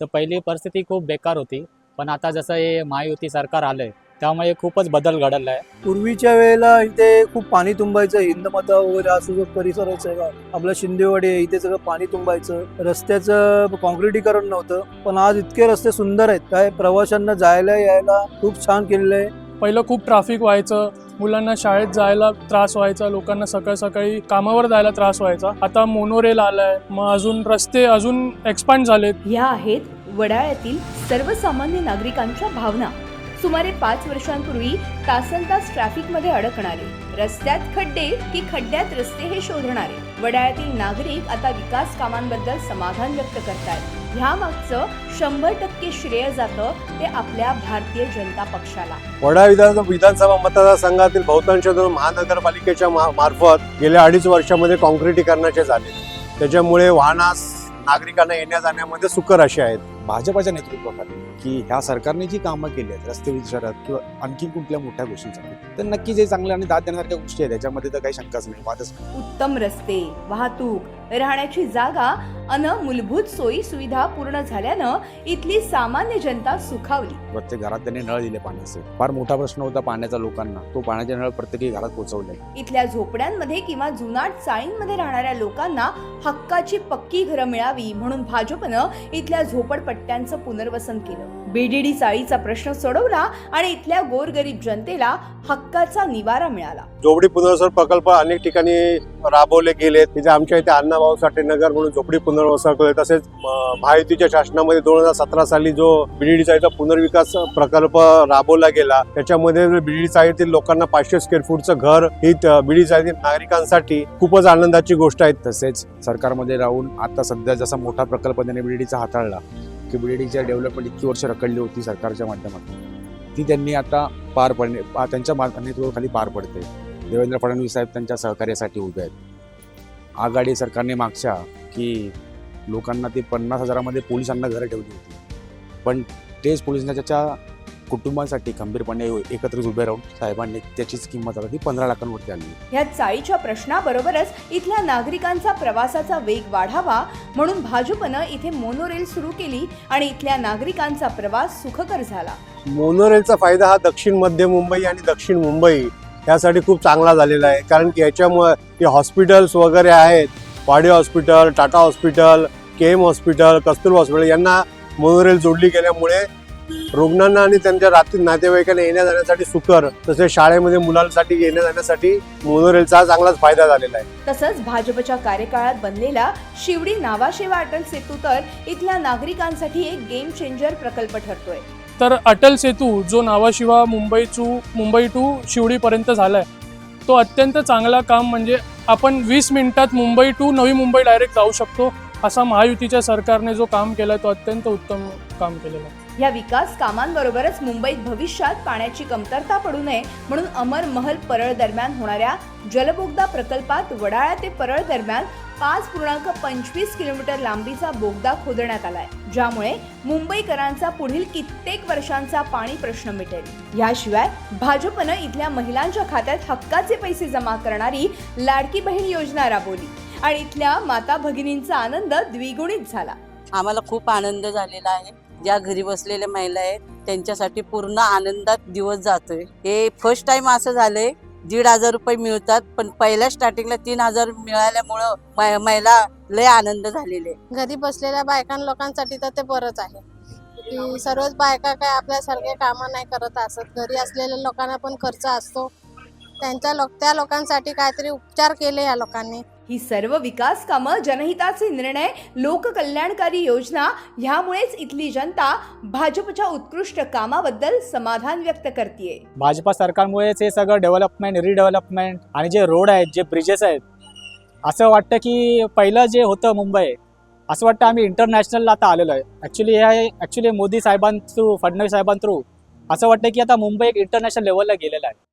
तर पहिली परिस्थिती खूप बेकार होती. पण आता जसं हे महायुती सरकार आलंय त्यामुळे खूपच बदल घडला आहे पूर्वीच्या वेळेला इथे खूप पाणी तुंबायचं हिंदमाता वगैरे असं जो परिसर आहे सगळा आपला शिंदेवाडी आहे इथे सगळं पाणी तुंबायचं रस्त्याचं कॉन्क्रिटीकरण नव्हतं पण आज इतके रस्ते सुंदर आहेत काय प्रवाशांना जायला यायला खूप छान केलेलं आहे. पहिलं खूप ट्रॅफिक व्हायचं मुलांना शाळेत जायला त्रास व्हायचा लोकांना सकाळ सकाळी कामावर जायला त्रास व्हायचा. आता मोनोरेल आलाय मग अजून रस्ते अजून एक्सपांड झालेत. ह्या आहेत वडाळ्यातील सर्वसामान्य नागरिकांच्या भावना. सुमारे पाच वर्षांपूर्वी तासन तास ट्रॅफिकमध्ये अडकणारे रस्त्यात खड्डे की खड्ड्यात रस्ते हे शोधणारे. वडाळ्यातील नागरिक आता विकास कामांबद्दल समाधान व्यक्त करतात ह्या मागचं शंभर टक्के श्रेय जातं ते आपल्या भारतीय जनता पक्षाला. वडा विधान विधानसभा मतदारसंघातील बहुतांश महानगरपालिकेच्या मा- मार्फत गेल्या अडीच वर्षामध्ये कॉन्क्रिटीकरणाचे झाले. त्याच्यामुळे वाहनास नागरिकांना येण्या जाण्यामध्ये सुकर असे आहेत. भाजपाच्या नेतृत्वाखाली की ह्या सरकारने जी कामं केली आहेत रस्ते विचारात किंवा आणखी कुठल्या मोठ्या गोष्टींसाठी तर नक्कीच हे चांगल्या आणि दाद देण्यासारख्या गोष्टी आहेत त्याच्यामध्ये तर काही शंकाच नाही. वादच उत्तम रस्ते वाहतूक राहण्याची जागा अन मूलभूत सोयी सुविधा पूर्ण झाल्यानं इथली सामान्य जनता सुखावली. प्रत्येक घरात त्यांनी नळ दिले पाण्याचे. फार मोठा प्रश्न होता पाण्याचा लोकांना. तो पाण्याचे नळ प्रत्येकी घरात पोहोचवले इथल्या झोपड्यांमध्ये किंवा जुनाट चाळींमध्ये राहणाऱ्या लोकांना हक्काची पक्की घरं मिळावी म्हणून भाजपनं इथल्या झोपडपट्ट्यांचं पुनर्वसन केलं. बीडीडी चाळीचा प्रश्न सोडवला आणि इथल्या गोरगरीब जनतेला हक्काचा निवारा मिळाला. झोपडी पुनर्वसन प्रकल्प अनेक ठिकाणी राबवले गेलेत. तिथे आमच्या इथे अण्णाभाऊ साठे नगर म्हणून झोपडी पुनर्वसन केले तसेच महायुतीच्या शासनामध्ये दोन हजार सतरा साली जो बीडीडी चाळीचा पुनर्विकास प्रकल्प राबवला गेला त्याच्यामध्ये बीडीडी चाळीतील लोकांना पाचशे स्क्वेअर फूटचं घर ही बीडी चाळीतील नागरिकांसाठी खूपच आनंदाची गोष्ट आहे. तसेच सरकारमध्ये राहून आता सध्या जसा मोठा प्रकल्प त्याने बीडीडीचा हाताळला क्युबिडिटीच्या डेव्हलपमेंट इतकी वर्ष रखडली होती सरकारच्या माध्यमातून. ती त्यांनी आता पार पडणे त्यांच्या मा- नेतृत्वाखाली पार पडते देवेंद्र फडणवीस साहेब त्यांच्या सहकार्यासाठी उभे आहेत. आघाडी सरकारने मागच्या की लोकांना ते पन्नास हजारामध्ये पोलिसांना घरं ठेवली होती. पण तेच पोलिसांच्या कुटुंबासाठी खंबीरपणे एकत्रित उभे राहून साहेबांनी त्याचीच किंमत आता ती पंधरा लाखांवरती आणली. ह्या चाळीच्या प्रश्नाबरोबरच इथल्या नागरिकांचा प्रवासाचा वेग वाढावा म्हणून भाजपनं इथे मोनोरेल सुरू केली आणि इथल्या नागरिकांचा प्रवास सुखकर झाला. मोनोरेलचा फायदा हा दक्षिण मध्य मुंबई आणि दक्षिण मुंबई यासाठी खूप चांगला झालेला आहे. कारण की याच्यामुळे जे हॉस्पिटल्स वगैरे आहेत Wadia hospital Tata hospital K M hospital Kasturba hospital यांना मोनोरेल जोडली गेल्यामुळे रुग्णांना आणि त्यांच्या रात्री नातेवाईकांना येण्या जाण्यासाठी सुकर तसेच शाळेमध्ये मुलांसाठी येण्या जाण्यासाठी मोनोरेलचा चांगलाच फायदा झालेला आहे. तसंच भाजपच्या कार्यकाळात बनलेला शिवडी नावाशेवा अटल सेतू तर इथल्या नागरिकांसाठी एक गेम चेंजर प्रकल्प ठरतोय. तर अटल सेतू जो नावाशिवा मुंबई टू मुंबई टू शिवडीपर्यंत झालाय तो अत्यंत चांगला काम म्हणजे आपण वीस मिनिटात मुंबई टू नवी मुंबई डायरेक्ट जाऊ शकतो असा महायुतीच्या सरकारने जो काम केलाय तो अत्यंत उत्तम काम केलेला आहे. या विकास कामांबरोबरच मुंबईत भविष्यात पाण्याची कमतरता पडू नये म्हणून अमर महल परळ दरम्यान होणाऱ्या जलबोगदा प्रकल्पात वडाळा ते परळ दरम्यान पाच पूर्णांक पंचवीस किलोमीटर लांबीचा बोगदा खोदण्यात आलाय ज्यामुळे मुंबईकरांचा पुढील कित्येक वर्षांचा पाणी प्रश्न मिटेल. याशिवाय भाजपनं इथल्या महिलांच्या खात्यात हक्काचे पैसे जमा करणारी लाडकी बहीण योजना राबवली आणि इथल्या माता भगिनींचा आनंद द्विगुणित झाला. आम्हाला खूप आनंद झालेला आहे. ज्या घरी बसलेल्या महिला आहेत त्यांच्यासाठी पूर्ण आनंदात दिवस जातोय. हे फर्स्ट टाइम असं झालंय दीड हजार रुपये मिळतात पण पहिल्या स्टार्टिंगला तीन हजार मिळाल्यामुळं मै- महिला लय आनंद झालेले. घरी बसलेल्या बायकां लोकांसाठी तर ते बरंच आहे. की सर्वच बायका काय आपल्यासारखे कामं नाही करत असत. घरी असलेल्या लोकांना पण खर्च असतो. त्यांच्या लोक त्या लोकांसाठी काहीतरी उपचार केले या लोकांनी. ही सर्व विकास कामं जनहिताचे निर्णय लोककल्याणकारी योजना ह्यामुळेच इथली जनता भाजपच्या उत्कृष्ट कामाबद्दल समाधान व्यक्त करते भाजपा सरकारमुळेच हे सगळं डेव्हलपमेंट रिडेव्हलपमेंट आणि जे रोड आहेत जे ब्रिजेस आहेत असं वाटतं की पहिलं जे होतं मुंबई असं वाटतं आम्ही इंटरनॅशनलला आता आलेलो आहे. ॲक्च्युली हे ॲक्च्युली मोदी साहेबां थ्रू फडणवीस साहेबां थ्रू असं वाटतं की आता मुंबई एक इंटरनॅशनल लेवलला गेलेलं आहे.